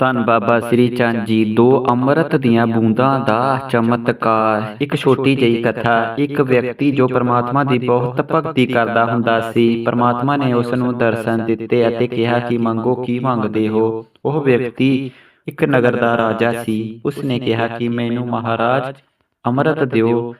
ਧੰਨ ਬਾਬਾ ਸ੍ਰੀ ਚੰਦ ਜੀ ਦੋ ਅੰਮ੍ਰਿਤ ਦੀਆਂ ਬੂੰਦਾਂ ਦਾ ਚਮਤਕਾਰ। ਇੱਕ ਛੋਟੀ ਜਿਹੀ ਕਥਾ ਇੱਕ ਵਿਅਕਤੀ ਜੋ ਪ੍ਰਮਾਤਮਾ ਦੀ ਬਹੁਤ ਭਗਤੀ ਕਰਦਾ ਹੁੰਦਾ ਸੀ ਪ੍ਰਮਾਤਮਾ ਨੇ ਉਸ ਨੂੰ ਦਰਸ਼ਨ ਦਿੱਤੇ ਅਤੇ ਕਿਹਾ ਕਿ ਮੰਗੋ ਕੀ ਮੰਗਦੇ ਹੋ? ਉਹ ਵਿਅਕਤੀ ਇੱਕ ਨਗਰ ਦਾ ਰਾਜਾ ਸੀ। ਉਸ ਨੇ ਕਿਹਾ ਕਿ ਮੈਨੂੰ ਮਹਾਰਾਜ ਅੰਮ੍ਰਿਤ ਦਿਓ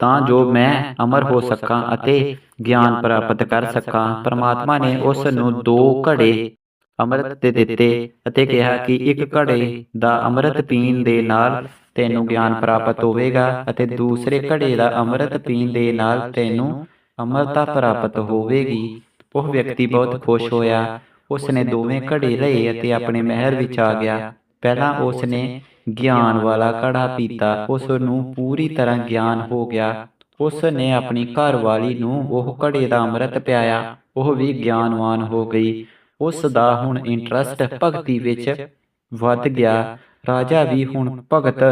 ਤਾਂ ਜੋ ਮੈਂ ਅਮਰ ਹੋ ਸਕਾਂ ਅਤੇ ਗਿਆਨ ਪ੍ਰਾਪਤ ਕਰ ਸਕਾਂ। ਪ੍ਰਮਾਤਮਾ ਨੇ ਉਸ ਨੂੰ ਦੋ ਘੜੇ ਅੰਮ੍ਰਿਤ ਦੇ ਦਿੱਤੇ ਅਤੇ ਕਿਹਾ ਕਿ ਇੱਕ ਘੜੇ ਦਾ ਅੰਮ੍ਰਿਤ ਪੀਣ ਦੇ ਨਾਲ ਤੈਨੂੰ ਗਿਆਨ ਪ੍ਰਾਪਤ ਹੋਵੇਗਾ ਅਤੇ ਦੂਸਰੇ ਘੜੇ ਦਾ ਅੰਮ੍ਰਿਤ ਪੀਣ ਦੇ ਨਾਲ ਤੈਨੂੰ ਅਮਰਤਾ ਪ੍ਰਾਪਤ ਹੋਵੇਗੀ। ਉਹ ਵਿਅਕਤੀ ਬਹੁਤ ਖੁਸ਼ ਹੋਇਆ। ਉਸ ਨੇ ਦੋਵੇਂ ਘੜੇ ਲਏ ਅਤੇ ਆਪਣੇ ਮਹਿਲ ਵਿੱਚ ਆ ਗਿਆ। ਪਹਿਲਾਂ ਉਸ ਨੇ ਗਿਆਨ ਵਾਲਾ ਘੜਾ ਪੀਤਾ। ਉਸ ਨੂੰ ਪੂਰੀ ਤਰ੍ਹਾਂ ਗਿਆਨ ਹੋ ਗਿਆ। ਉਸ ਨੇ ਆਪਣੀ ਘਰਵਾਲੀ ਨੂੰ ਉਹ ਘੜੇ ਦਾ ਅੰਮ੍ਰਿਤ ਪਿਆਇਆ। ਉਹ ਵੀ ਗਿਆਨਵਾਨ ਹੋ ਗਈ ਉਸ ਦਾ ਹੁਣ ਇੰਟਰਸਟ ਭਗਤੀ ਵਿੱਚ ਵੱਧ ਗਿਆ। ਰਾਜਾ ਵੀ ਹੁਣ ਭਗਤ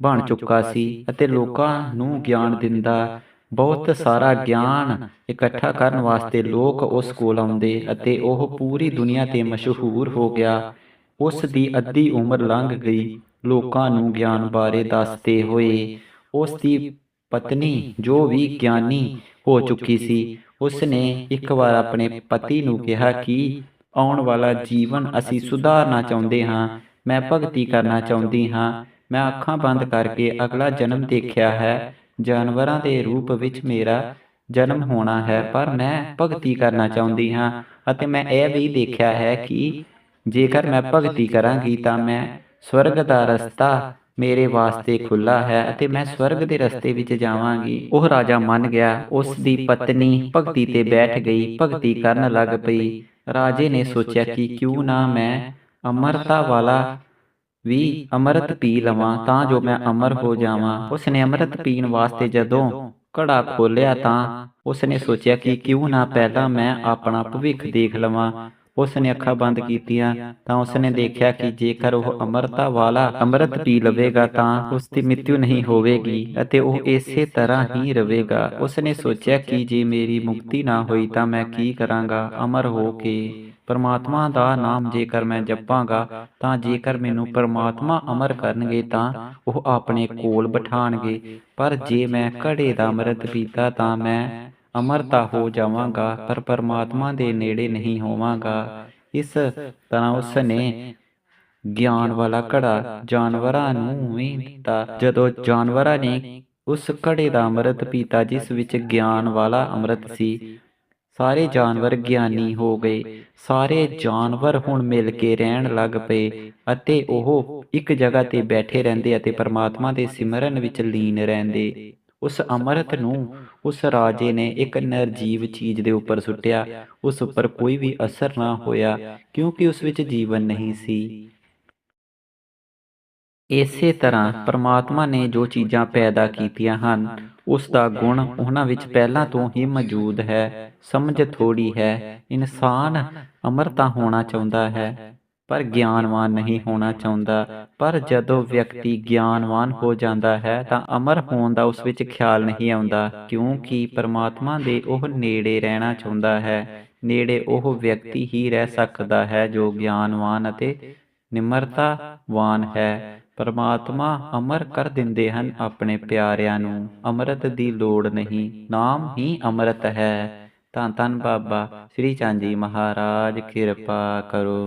ਬਣ ਚੁੱਕਾ ਸੀ ਅਤੇ ਲੋਕਾਂ ਨੂੰ ਗਿਆਨ ਦਿੰਦਾ। ਬਹੁਤ ਸਾਰਾ ਗਿਆਨ ਇਕੱਠਾ ਕਰਨ ਵਾਸਤੇ ਲੋਕ ਉਸ ਕੋਲ ਆਉਂਦੇ ਅਤੇ ਉਹ ਪੂਰੀ ਦੁਨੀਆ ਤੇ ਮਸ਼ਹੂਰ ਹੋ ਗਿਆ। ਉਸ ਦੀ ਅੱਧੀ ਉਮਰ ਲੰਘ ਗਈ। ਲੋਕਾਂ ਨੂੰ ਗਿਆਨ ਬਾਰੇ ਦੱਸਦੇ ਹੋਏ ਉਸ ਦੀ ਪਤਨੀ ਜੋ ਵੀ ਗਿਆਨੀ ਹੋ ਚੁੱਕੀ ਸੀ ਉਸ ਨੇ ਇੱਕ ਵਾਰ ਆਪਣੇ ਪਤੀ ਨੂੰ ਕਿਹਾ ਕਿ ਆਉਣ ਵਾਲਾ ਜੀਵਨ ਅਸੀਂ ਸੁਧਾਰਨਾ ਚਾਹੁੰਦੇ ਹਾਂ। ਮੈਂ ਭਗਤੀ ਕਰਨਾ ਚਾਹੁੰਦੀ ਹਾਂ। ਮੈਂ ਅੱਖਾਂ ਬੰਦ ਕਰਕੇ ਅਗਲਾ ਜਨਮ ਦੇਖਿਆ ਹੈ। ਜਾਨਵਰਾਂ ਦੇ ਰੂਪ ਵਿੱਚ ਮੇਰਾ ਜਨਮ ਹੋਣਾ ਹੈ, ਪਰ ਮੈਂ ਭਗਤੀ ਕਰਨਾ ਚਾਹੁੰਦੀ ਹਾਂ ਅਤੇ ਮੈਂ ਇਹ ਵੀ ਦੇਖਿਆ ਹੈ ਕਿ ਜੇਕਰ ਮੈਂ ਭਗਤੀ ਕਰਾਂਗੀ ਤਾਂ ਮੈਂ ਸਵਰਗ ਦਾ ਰਸਤਾ ਮੇਰੇ ਵਾਸਤੇ ਖੁੱਲਾ ਹੈ ਅਤੇ ਮੈਂ ਸਵਰਗ ਦੇ ਰਸਤੇ ਵਿੱਚ ਜਾਵਾਂਗੀ। ਉਹ ਰਾਜਾ ਮੰਨ ਗਿਆ, ਉਸ ਦੀ ਪਤਨੀ ਭਗਤੀ ਤੇ ਬੈਠ ਗਈ, ਭਗਤੀ ਕਰਨ ਲੱਗ ਪਈ। ਰਾਜੇ ਨੇ ਸੋਚਿਆ ਕਿ ਕਿਉਂ ਨਾ ਮੈਂ ਅਮਰਤਾ ਵਾਲਾ ਵੀ ਅੰਮ੍ਰਿਤ ਪੀ ਲਵਾਂ ਤਾਂ ਜੋ ਮੈਂ ਅਮਰ ਹੋ ਜਾਵਾਂ ਉਸ ਨੇ ਅੰਮ੍ਰਿਤ ਪੀਣ ਵਾਸਤੇ ਜਦੋਂ ਘੜਾ ਖੋਲਿਆ ਤਾਂ ਉਸ ਨੇ ਸੋਚਿਆ ਕਿ ਕਿਉਂ ਨਾ ਪਹਿਲਾਂ ਮੈਂ ਆਪਣਾ ਭਵਿੱਖ ਦੇਖ ਲਵਾਂ ਉਸ ਨੇ ਅੱਖਾਂ ਬੰਦ ਕੀਤੀਆਂ ਤਾਂ ਉਸ ਨੇ ਦੇਖਿਆ ਕਿ ਜੇਕਰ ਉਹ ਅਮਰਤਾ ਵਾਲਾ ਅੰਮ੍ਰਿਤ ਪੀ ਲਵੇਗਾ ਤਾਂ ਉਸ ਦੀ ਮ੍ਰਿਤਿੂ ਨਹੀਂ ਹੋਵੇਗੀ ਅਤੇ ਉਹ ਇਸੇ ਤਰ੍ਹਾਂ ਹੀ ਰਹੇਗਾ ਉਸ ਨੇ ਸੋਚਿਆ ਕਿ ਜੇ ਮੇਰੀ ਮੁਕਤੀ ਨਾ ਹੋਈ ਤਾਂ ਮੈਂ ਕੀ ਕਰਾਂਗਾ? ਅਮਰ ਹੋ ਕੇ ਪਰਮਾਤਮਾ ਦਾ ਨਾਮ ਜੇਕਰ ਮੈਂ ਜਪਾਂਗਾ ਤਾਂ ਜੇਕਰ ਮੈਨੂੰ ਪਰਮਾਤਮਾ ਅਮਰ ਕਰਨਗੇ ਤਾਂ ਉਹ ਆਪਣੇ ਕੋਲ ਬਿਠਾਣਗੇ। ਪਰ ਜੇ ਮੈਂ ਘੜੇ ਦਾ ਅੰਮ੍ਰਿਤ ਪੀਤਾ ਤਾਂ ਮੈਂ ਅਮਰ ਤਾਂ ਹੋ ਜਾਵਾਂਗਾ, ਪਰ ਪਰਮਾਤਮਾ ਦੇ ਨੇੜੇ ਨਹੀਂ ਹੋਵਾਂਗਾ। ਇਸ ਤਰ੍ਹਾਂ ਉਸ ਨੇ ਗਿਆਨ ਵਾਲਾ ਘੜਾ ਜਾਨਵਰਾਂ ਨੂੰ ਵੀ ਦਿੱਤਾ। ਜਦੋਂ ਜਾਨਵਰਾਂ ਨੇ ਉਸ ਘੜੇ ਦਾ ਅੰਮ੍ਰਿਤ ਪੀਤਾ, ਜਿਸ ਵਿੱਚ ਗਿਆਨ ਵਾਲਾ ਅੰਮ੍ਰਿਤ ਸੀ, ਸਾਰੇ ਜਾਨਵਰ ਗਿਆਨੀ ਹੋ ਗਏ। ਸਾਰੇ ਜਾਨਵਰ ਹੁਣ ਮਿਲ ਕੇ ਰਹਿਣ ਲੱਗ ਪਏ ਅਤੇ ਉਹ ਇੱਕ ਜਗ੍ਹਾ ਤੇ ਬੈਠੇ ਰਹਿੰਦੇ ਅਤੇ ਪਰਮਾਤਮਾ ਦੇ ਸਿਮਰਨ ਵਿੱਚ ਲੀਨ ਰਹਿੰਦੇ। ਉਸ ਅੰਮ੍ਰਿਤ ਨੂੰ ਉਸ ਰਾਜੇ ਨੇ ਇੱਕ ਨਿਰਜੀਵ ਚੀਜ਼ ਦੇ ਉੱਪਰ ਸੁੱਟਿਆ। ਉਸ ਉੱਪਰ ਕੋਈ ਵੀ ਅਸਰ ਨਾ ਹੋਇਆ ਕਿਉਂਕਿ ਉਸ ਵਿੱਚ ਜੀਵਨ ਨਹੀਂ ਸੀ। ਇਸੇ ਤਰ੍ਹਾਂ ਪਰਮਾਤਮਾ ਨੇ ਜੋ ਚੀਜ਼ਾਂ ਪੈਦਾ ਕੀਤੀਆਂ ਹਨ ਉਸ ਦਾ ਗੁਣ ਉਹਨਾਂ ਵਿੱਚ ਪਹਿਲਾਂ ਤੋਂ ਹੀ ਮੌਜੂਦ ਹੈ। ਸਮਝ ਥੋੜੀ ਹੈ। ਇਨਸਾਨ ਅਮਰਤਾ ਹੋਣਾ ਚਾਹੁੰਦਾ ਹੈ। ਪਰ ਗਿਆਨਵਾਨ ਨਹੀਂ ਹੋਣਾ ਚਾਹੁੰਦਾ। ਪਰ ਜਦੋਂ ਵਿਅਕਤੀ ਗਿਆਨਵਾਨ ਹੋ ਜਾਂਦਾ ਹੈ ਤਾਂ ਅਮਰ ਹੋਣ ਦਾ ਉਸ ਵਿੱਚ ਖਿਆਲ ਨਹੀਂ ਆਉਂਦਾ ਕਿਉਂਕਿ ਪਰਮਾਤਮਾ ਦੇ ਉਹ ਨੇੜੇ ਰਹਿਣਾ ਚਾਹੁੰਦਾ ਹੈ। ਨੇੜੇ ਉਹ ਵਿਅਕਤੀ ਹੀ ਰਹਿ ਸਕਦਾ ਹੈ ਜੋ ਗਿਆਨਵਾਨ ਅਤੇ ਨਿਮਰਤਾਵਾਨ ਹੈ। ਪਰਮਾਤਮਾ ਅਮਰ ਕਰ ਦਿੰਦੇ ਹਨ ਆਪਣੇ ਪਿਆਰਿਆਂ ਨੂੰ। ਅੰਮ੍ਰਿਤ ਦੀ ਲੋੜ ਨਹੀਂ ਨਾਮ ਹੀ ਅੰਮ੍ਰਿਤ ਹੈ। ਤਾਂ ਤਨ ਬਾਬਾ ਸ੍ਰੀ ਚੰਦ ਜੀ ਮਹਾਰਾਜ ਕਿਰਪਾ ਕਰੋ।